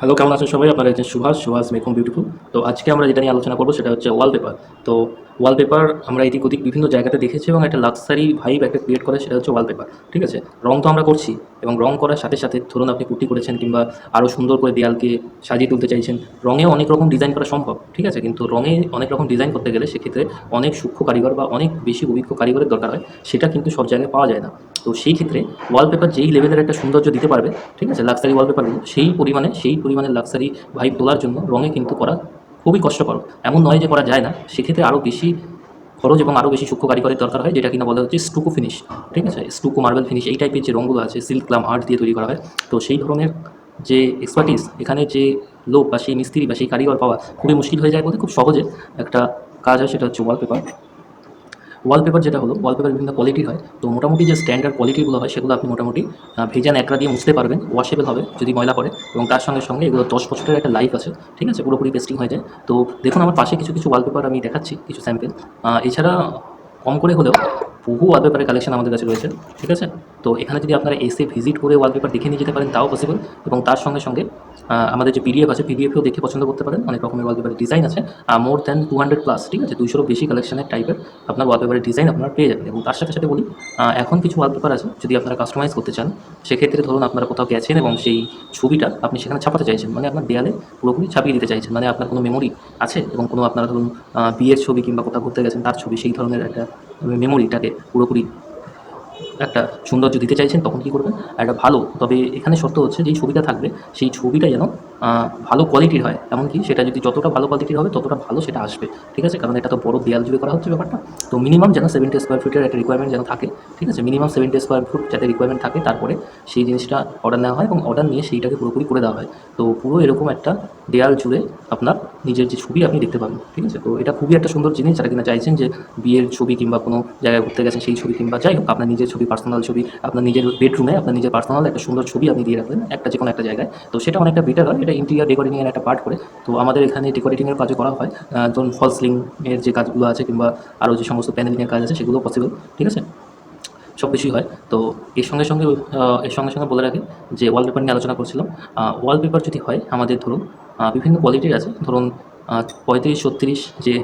Hello কেমন আছেন সবাই? আপনারা হচ্ছেন সুভাষ। সুভাষ মেকম বিউটিফুল তো আজকে আমরা যেটা নিয়ে আলোচনা করব, সেটা হচ্ছে ওয়ালপেপার তো ওয়ালপেপার আমরা এদিক ওদিক বিভিন্ন জায়গাতে দেখেছি এবং একটা লাক্সারি ভাইব একটা ক্রিয়েট করে, সেটা হচ্ছে ওয়ালপেপার ঠিক আছে? রং তো আমরা করছি এবং রং করার সাথে সাথে ধরুন আপনি পুটি করেছেন কিংবা আরও সুন্দর করে দেয়ালকে সাজিয়ে তুলতে চাইছেন রঙে অনেক রকম ডিজাইন করা সম্ভব, ঠিক আছে? কিন্তু রঙে অনেক রকম ডিজাইন করতে গেলে সেক্ষেত্রে অনেক সূক্ষ্ম কারিগর বা অনেক বেশি অভিজ্ঞ কারিগরের দরকার হয়, সেটা কিন্তু সব জায়গায় পাওয়া যায় না। তো সেই ক্ষেত্রে ওয়ালপেপার যেই লেভেলের একটা সৌন্দর্য দিতে পারবে, ঠিক আছে? লাক্সারি ওয়ালপেপারগুলো সেই পরিমাণে সেই পরিমাণে লাক্সারি ভাইব তোলার জন্য রঙে কিন্তু করা খুবই কষ্টকর। এমন নয় যে করা যায় না। সেক্ষেত্রে আরও বেশি খরচ এবং আরও বেশি সূক্ষ্ম কারিগরের দরকার হয়, যেটা কিনা বলা হচ্ছে স্টুকো ফিনিশ। ঠিক আছে? স্টুকো, মার্বেল ফিনিশ, এই টাইপের যে রঙগুলো আছে, সিল্ক, ক্লাম, আর্ট দিয়ে তৈরি করা হয়, তো সেই ধরনের যে এক্সপার্টিস এখানে যে লোক বা সেই মিস্ত্রি বা সেই কারিগর পাওয়া খুবই মুশকিল হয়ে যায় বলতে খুব সহজে একটা কাজ হয়, সেটা হচ্ছে ওয়ালপেপার ওয়ালপেপার যেটা হলো ওয়ালপেপার বিভিন্ন কোয়ালিটির হয়। তো মোটামুটি যে স্ট্যান্ডার্ড কোয়ালিটিগুলো হয় সেগুলো আপনি মোটামুটি আহ, ভেজা ন্যাকড়া দিয়ে মুছতে পারবেন ওয়াশেবল হবে যদি ময়লা পড়ে এবং তার সঙ্গে সঙ্গে এগুলো দশ বছরের একটা লাইফ আছে ঠিক আছে? পুরোপুরি পেস্টিং হয়ে যায়। তো দেখুন আমার পাশে কিছু কিছু ওয়ালপেপার আমি দেখাচ্ছি কিছু স্যাম্পেল এছাড়া কম করে হলেও বহু ওয়ালপেপারের কালেকশন আমাদের কাছে রয়েছে ঠিক আছে? তো এখানে যদি আপনারা এসে ভিজিট করে ওয়ালপেপার দেখে নিয়ে যেতে পারেন তাও পসিবল এবং তার সঙ্গে সঙ্গে আমাদের যে পিডিএফ আছে পিডিএফও দেখে পছন্দ করতে পারেন। অনেক রকমের ওয়ালপেপারের ডিজাইন আছে। More than two hundred plus ঠিক আছে? দুইশোরও বেশি কালেকশনের টাইপের আপনার ওয়ালপেপারের ডিজাইন আপনারা পেয়ে যাবেন। এবং তার সাথে সাথে বলি এখন কিছু ওয়ালপেপার আছে, যদি আপনারা কাস্টমাইজ করতে চান, সেক্ষেত্রে ধরুন আপনারা কোথাও গেছেন এবং সেই ছবিটা আপনি সেখানে ছাপাতে চাইছেন মানে আপনার দেয়ালে পুরোপুরি ছাপিয়ে দিতে চাইছেন মানে আপনার কোনো মেমোরি আছে? এবং কোনো আপনারা ধরুন বিয়ের ছবি কিংবা কোথাও ঘুরতে গেছেন, তার ছবি, সেই ধরনের একটা মেমোরিটাকে পুরোপুরি একটা সৌন্দর্য দিতে চাইছেন, তখন কী করবেন? একটা ভালো, তবে এখানে শর্ত হচ্ছে যেই ছবিটা থাকবে, সেই ছবিটা যেন ভালো কোয়ালিটির হয়। এমনকি সেটা যদি যতটা ভালো কোয়ালিটির হবে, ততটা ভালো সেটা আসবে। ঠিক আছে? কারণ এটা তো বড় দেয়াল জুড়ে করা হচ্ছে ব্যাপারটা। তো মিনিমাম যেন সেভেন্টি স্কোয়ার ফিটের একটা রিকোয়ারমেন্ট যেন থাকে, ঠিক আছে? মিনিমাম সেভেন্টি স্কোয়ার ফুট যাতে রিকোয়ারমেন্ট থাকে, তারপরে সেই জিনিসটা অর্ডার নেওয়া হয় এবং অর্ডার নিয়ে সেইটাকে পুরোপুরি করে দেওয়া হয়। তো পুরো এরকম একটা দেয়াল জুড়ে আপনার নিজের যে ছবি আপনি দেখতে পাবেন, ঠিক আছে? তো এটা খুবই একটা সুন্দর জিনিস, যারা কিনা চাইছেন যে বিয়ের ছবি কিংবা কোনো জায়গায় ঘুরতে গেছেন সেই ছবি কিংবা যাই হোক, আপনার নিজের ছবি পার্সোনাল ছবি, আপনার নিজের বেডরুমে আপনার নিজের পার্সোনাল একটা সুন্দর ছবি আপনি দিয়ে রাখবেন একটা যে কোনো একটা জায়গায়। তো সেটা অনেকটা বেটার হয়, এটা ইন্টেরিয়ার ডেকোরেটিংয়ের একটা পার্ট করে। তো আমাদের এখানে ডেকোরেটিংয়ের কাজও করা হয় ধরুন ফলস এর যে কাজগুলো আছে কিংবা আরও যে সমস্ত প্যানেলিংয়ের কাজ আছে, সেগুলো পসিবল ঠিক আছে? সব কিছুই হয়। তো এর সঙ্গে সঙ্গে এর সঙ্গে সঙ্গে বলে রাখি যে ওয়ালপেপার নিয়ে আলোচনা করছিলাম। ওয়ালপেপার যদি হয় আমাদের ধরুন বিভিন্ন কোয়ালিটির আছে। ধরুন পঁয়ত্রিশ ছত্রিশ যে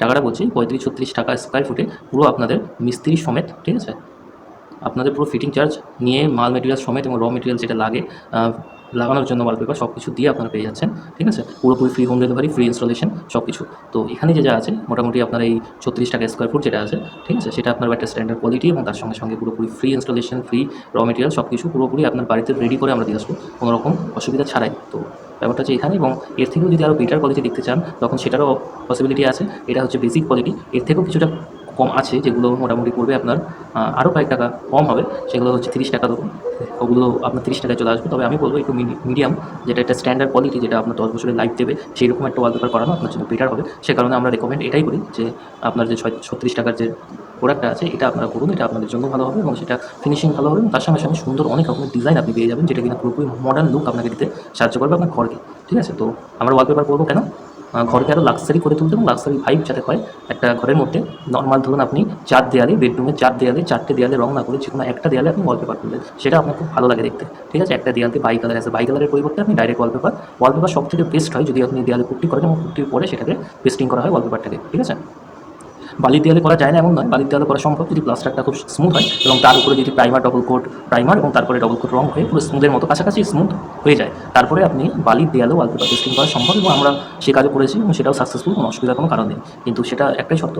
টাকাটা বলছি, পঁয়ত্রিশ ছত্রিশ টাকা স্কোয়ার ফুটে পুরো আপনাদের মিস্ত্রি সমেত, ঠিক আছে? আপনাদের পুরো ফিটিং চার্জ নিয়ে মাল মেটেরিয়াল সমেত এবং র মেটেরিয়াল যেটা লাগে লাগানোর জন্য ওয়ালপেপার সব কিছু দিয়ে আপনারা পেয়ে যাচ্ছেন, ঠিক আছে? পুরোপুরি free home delivery free installation সব কিছু তো এখানে যে যা আছে, মোটামুটি আপনার এই ছত্রিশ টাকা স্কোয়ার ফুট যেটা আছে, ঠিক আছে? সেটা আপনার একটা স্ট্যান্ডার্ড কোয়ালিটি এবং তার সঙ্গে সঙ্গে পুরোপুরি free installation free raw material সব কিছু পুরোপুরি আপনার বাড়িতে রেডি করে আমরা দিয়ে আসব, কোনো রকম অসুবিধা ছাড়াই। তো ব্যাপারটা হচ্ছে এখানে এবং এর থেকেও যদি আরও বেটার কোয়ালিটি দেখতে চান, তখন সেটারও পসিবিলিটি আছে। এটা হচ্ছে বেসিক কোয়ালিটি এর থেকেও কিছুটা কম আছে, যেগুলো মোটামুটি পড়বে আপনার আরও কয়েক টাকা কম হবে, সেগুলো হচ্ছে তিরিশ টাকা ধরুন। ওগুলো আপনার তিরিশ টাকায় চলে আসবে। তবে আমি বলব একটু মিডিয়াম, যেটা একটা স্ট্যান্ডার্ড কোয়ালিটি যেটা আপনার দশ বছরের লাইফ দেবে সেই রকম একটা ওয়ালপেপার করানো আপনার জন্য বেটার হবে। সে কারণে আমরা রেকমেন্ড এটাই করি যে আপনার যে ছয় ছত্রিশ টাকার যে প্রোডাক্টটা আছে, এটা আপনারা করুন, এটা আপনাদের জন্য ভালো হবে এবং সেটা ফিনিশিং ভালো হবে তার সঙ্গে সঙ্গে সুন্দর অনেক রকমের ডিজাইন আপনি পেয়ে যাবেন, যেটা কিনা পুরোপুরি মডার্ন লুক আপনাকে দিতে সাহায্য করবে আপনার ঘরকে। ঠিক আছে? তো আমরা ওয়ালপেপার করব কেন? ঘরকে আরও লাক্সারি করে তুলতে এবং লাক্সারি ভাইব যাতে হয় একটা ঘরের মধ্যে। নর্মাল ধরুন আপনি চার দেয়ালে বেডরুমের চার দেয়ালে, চারটে দেয়ালে রং না করে যে কোনো একটা দেয়ালে আপনি ওয়ালপেপার করলেন সেটা আপনার খুব ভালো লাগে দেখতে। ঠিক আছে? একটা দেয়ালতে বাই কালার আছে। বাই কালারের পরিবর্তে আপনি ডাইরেক্ট ওয়ালপেপার ওয়ালপেপার সব থেকে বেস্ট হয় যদি আপনি দেয়ালে পুট্টি করেন এবং পুট্টির পরে সেটাকে পেস্টিং করা হয় ওয়ালপেপারটাকে ঠিক আছে? বালির দেয়ালে করা যায় না, এমন নয়। বালির দেয়ালে করা সম্ভব যদি প্লাস্টারটা খুব স্মুথ হয় এবং তার উপরে যদি প্রাইমার ডবল কোট প্রাইমার এবং তারপরে ডবল কোট রং হয়ে পুরো স্মুথের মতো কাছাকাছি স্মুথ হয়ে যায়, তারপরে আপনি বালির দেয়ালেও ওয়ালপেপার পেস্টিং করা সম্ভব এবং আমরা সে কাজও করেছি এবং সেটাও সাকসেসফুল কোনো অসুবিধার কোনো কারণ নেই। কিন্তু সেটা একটাই শর্ত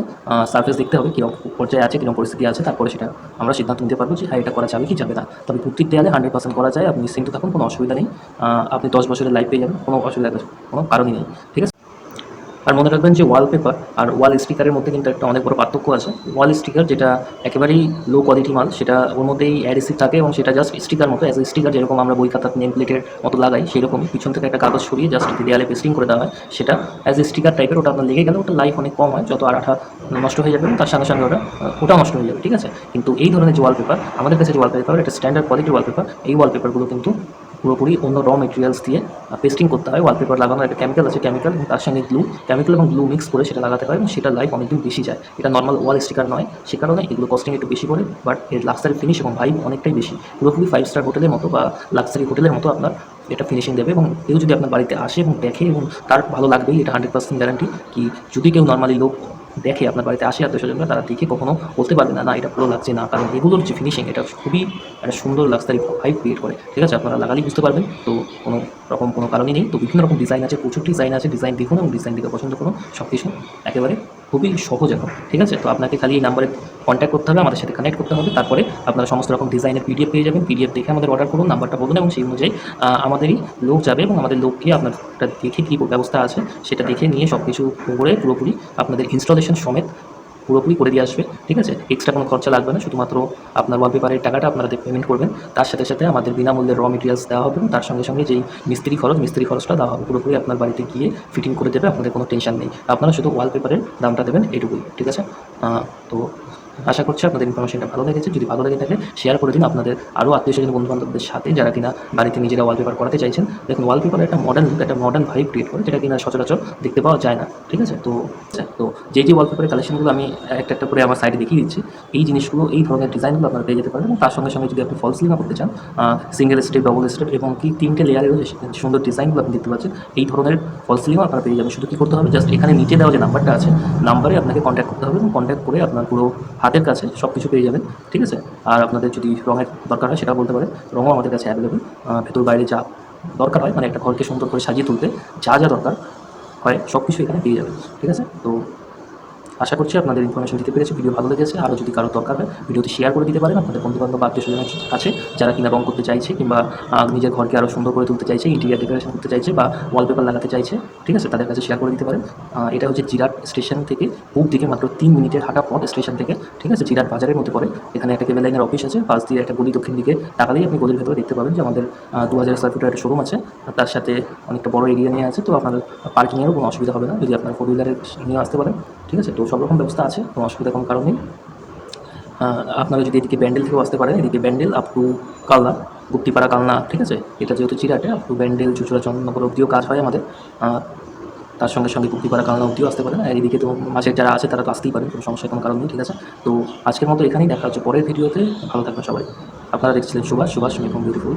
সার্ফেস দেখতে হবে, কীরকম পর্যায়ে আছে, কীরকম পরিস্থিতি আছে, তারপরে সেটা আমরা সিদ্ধান্ত নিতে পারব যে হ্যাঁ এটা করা যাবে কি যাবে না। তবে পুট্টির দেয়ালে হান্ড্রেড পার্সেন্ট করা যায়, আপনি নিশ্চিন্ত থাকুন, কোনো অসুবিধা নেই। আপনি দশ বছরের লাইফ পেয়ে যাবেন, কোনো অসুবিধা, কোনো কারণই নেই, ঠিক আছে? আর মনে রাখবেন যে ওয়ালপেপার আর ওয়াল স্টিকারের মধ্যে কিন্তু একটা অনেক বড় পার্থক্য আছে। ওয়াল স্টিকার যেটা একেবারেই লো কোয়ালিটি মাল, সেটা ওর মধ্যেই অ্যাডেসিভ থাকে এবং সেটা জাস্ট স্টিকার মতো অ্যাজ এ স্টিকার যেরকম আমরা বই খাতার নেম প্লেটের মতো লাগাই সেরকম পিছন থেকে একটা কাগজ সরিয়ে জাস্ট দেয়ালে পেস্টিং করে দেওয়া হয়। সেটা অ্যাজ এ স্টিকার টাইপের ওটা আপনার লেগে গেলে ওটা লাইফ অনেক কম হয়, যত আর আঠা নষ্ট হয়ে যাবে, তার সঙ্গে সঙ্গে ওটা ওটা নষ্ট হয়ে যাবে, ঠিক আছে? কিন্তু এই ধরনের যে ওয়ালপেপার আমাদের কাছে যে ওয়ালপেপার একটা স্ট্যান্ডার্ড কোয়ালিটির ওয়ালপেপার এই ওয়ালপেপারগুলো কিন্তু পুরোপুরি অন্য র মেটেরিয়ালস দিয়ে পেস্টিং করতে হয়। ওয়ালপেপার লাগানোর একটা কেমিক্যাল আছে কেমিক্যাল এবং তার সঙ্গে গ্লু কেমিক্যাল এবং গ্লু মিক্স করে সেটা লাগাতে হয়, এবং সেটা লাইফ অনেকদিন বেশি যায়। এটা নর্মাল ওয়াল স্টিকার নয়। সে কারণে এগুলো কস্টিং একটু বেশি পড়ে বাট এর লাক্সারি ফিনিশ এবং ভাইব অনেকটাই বেশি। পুরোপুরি ফাইভ স্টার হোটেলের মতো বা লাক্সারি হোটেলের মতো আপনার এটা ফিনিশিং দেবে, এবং কেউ যদি আপনার বাড়িতে আসে এবং দেখে, এবং তার ভালো লাগবেই, এটা হান্ড্রেড পার্সেন্ট গ্যারান্টি কি যদি কেউ নর্মালি লোক দেখে আপনার বাড়িতে আসে আত্মীয় স্বজনরা, তারা দেখে কখনো বলতে পারবে না না, এটা ভালো লাগছে না। কারণ এগুলোর যে ফিনিশিং এটা খুবই, একটা সুন্দর লাক্সারি ভাইব ক্রিয়েট করে। ঠিক আছে, আপনারা লাগালেই বুঝতে পারবেন। তো কোনো রকম, কোনো কারণই নেই। তো বিভিন্ন রকম ডিজাইন আছে, প্রচুর ডিজাইন আছে। ডিজাইন দেখুন এবং ডিজাইন দেখে পছন্দ করুন। সব কিছু একেবারে খুবই সহজ এখন, ঠিক আছে? তো আপনাকে খালি এই নাম্বারে কন্ট্যাক্ট করতে হবে, আমাদের সাথে কানেক্ট করতে হবে, তারপরে আপনারা সমস্ত রকম ডিজাইনের পিডিএফ পেয়ে যাবেন। পিডিএফ দেখে আমাদের অর্ডার করুন, নাম্বারটা বলুন এবং সেই অনুযায়ী আমাদেরই লোক যাবে এবং আমাদের লোককে আপনারটা দেখে কী ব্যবস্থা আছে, সেটা দেখে নিয়ে সব কিছু করে পুরোপুরি আপনাদের ইনস্টলেশন সমেত পুরোপুরি করে দিয়ে আসবে, ঠিক আছে? এক্সট্রা কোনো খরচা লাগবে না, শুধুমাত্র আপনার ওয়ালপেপারের টাকাটা আপনারা পেমেন্ট করবেন। তার সাথে সাথে আমাদের বিনামূল্যে র মেটেরিয়ালস দেওয়া হবে এবং তার সঙ্গে সঙ্গে যেই মিস্ত্রি খরচ, মিস্ত্রি খরচটা দেওয়া হবে। পুরোপুরি আপনার বাড়িতে গিয়ে ফিটিং করে দেবে, আপনাদের কোনো টেনশন নেই। আপনারা শুধু ওয়ালপেপারের দামটা দেবেন, এটুকুই, ঠিক আছে? তো আশা করছি আপনাদের ইনফরমেশনটা ভালো লেগেছে। যদি ভালো লেগে থাকে শেয়ার করে দিন। আপনাদের আরও আত্মীয় স্বজন বন্ধু বান্ধবদের সাথে যারা কিনা বাড়িতে নিজেরা ওয়ালপেপার করাতে চাইছেন, দেখুন ওয়ালপেপার একটা মডার্ন লুক একটা মডার্ন ভাইব ক্রিয়েট করে, যেটা কিনা সচরাচর দেখতে পাওয়া যায় না। ঠিক আছে? তো তো যে যে ওয়ালপেপারের কালেকশনগুলো আমি একটা একটা করে আমার সাইডে দেখিয়ে দিচ্ছি, এই জিনিসগুলো, এই ধরনের ডিজাইনগুলো আপনারা পেয়ে যেতে পারেন এবং তার সঙ্গে সঙ্গে যদি আপনি ফলস লিমা করতে চান সিঙ্গেল স্টেপ ডবল স্টেপ এবং কি তিনটে লেয়ারের সুন্দর ডিজাইনগুলো আপনি দেখতে পাচ্ছেন, এই ধরনের ফলস লিমা আপনারা পেয়ে যাবেন। শুধু কী করতে হবে? জাস্ট এখানে নিচে দেওয়া যে নাম্বারটা আছে নাম্বারে আপনাকে কন্ট্যাক্ট করতে হবে এবং কন্ট্যাক্ট করে আপনার পুরো হাতের কাছে সব কিছু পেয়ে যাবেন, ঠিক আছে? আর আপনাদের যদি রঙের দরকার হয় সেটা বলতে পারে রঙও আমাদের কাছে অ্যাভেলেবেল ভেতর বাইরে যা দরকার হয় মানে একটা ঘরকে সুন্দর করে সাজিয়ে তুলতে যা যা দরকার হয় সব কিছু এখানে পেয়ে যাবেন, ঠিক আছে? তো আশা করছি আপনাদের ইনফরমেশন দিতে পেরেছি ভিডিও ভালো লেগেছে। আরও যদি কারও দরকার হয় ভিডিওটি শেয়ার করে দিতে পারেন। আপনাদের বন্ধুবান্ধব বা আত্মীয় কাছে যারা কিনা রং করতে চাইছে, কিংবা নিজের ঘরকে আরও সুন্দর করে তুলতে চাইছে ইন্টিরিয়ার ডেকোরেশন করতে চাইছে, বা ওয়ালপেপার লাগাতে চাইছে, ঠিক আছে? তাদের কাছে শেয়ার করে দিতে পারেন। এটা হচ্ছে জিরাট স্টেশন থেকে, পূব দিকে মাত্র তিন মিনিটের হাঁটা পথ স্টেশন থেকে, ঠিক আছে? জিরাট বাজারের মধ্যে পড়ে। এখানে একটা কেবল লাইনের অফিস আছে, পাশ দিয়ে একটা গলি দক্ষিণ দিকে তাকালেই আপনি গলির ভেতরে দেখতে পাবেন যে আমাদের দু হাজার স্কোয়ার ফিটের একটা শোরুম আছে। তার সাথে অনেকটা বড় এরিয়া নিয়ে আছে, তো আপনার পার্কিংয়েরও কোনো অসুবিধা হবে না। যদি আপনার ফোর হুইলারের নিয়ে আসতে পারেন ঠিক আছে? তো সব রকম ব্যবস্থা আছে, কোনো অসুবিধা, কোনো কারণ নেই। আপনারা যদি এদিকে ব্যান্ডেল থেকেও আসতে পারেন, এদিকে ব্যান্ডেল আপ টু কালনা, গুপ্তিপাড়া কালনা, ঠিক আছে? এটা যেহেতু চিরাটে আপ টু ব্যান্ডেল, চুচুড়া, চন্দ্রনগর অবধিও কাজ হয় আমাদের। তার সঙ্গে সঙ্গে গুপ্তিপাড়া কালনা অবধিও আসতে পারেন। আর এদিকে তো মাসের যারা আছে, তারা তো আসতেই পারেন, কোনো সমস্যার, কোনো কারণ নেই, ঠিক আছে? তো আজকের মতো এখানেই দেখা হচ্ছে পরের ভিডিওতে। ভালো থাকবেন সবাই। আপনারা দেখছিলেন সুভাষ। সুভাষ মেকম বিউটিফুল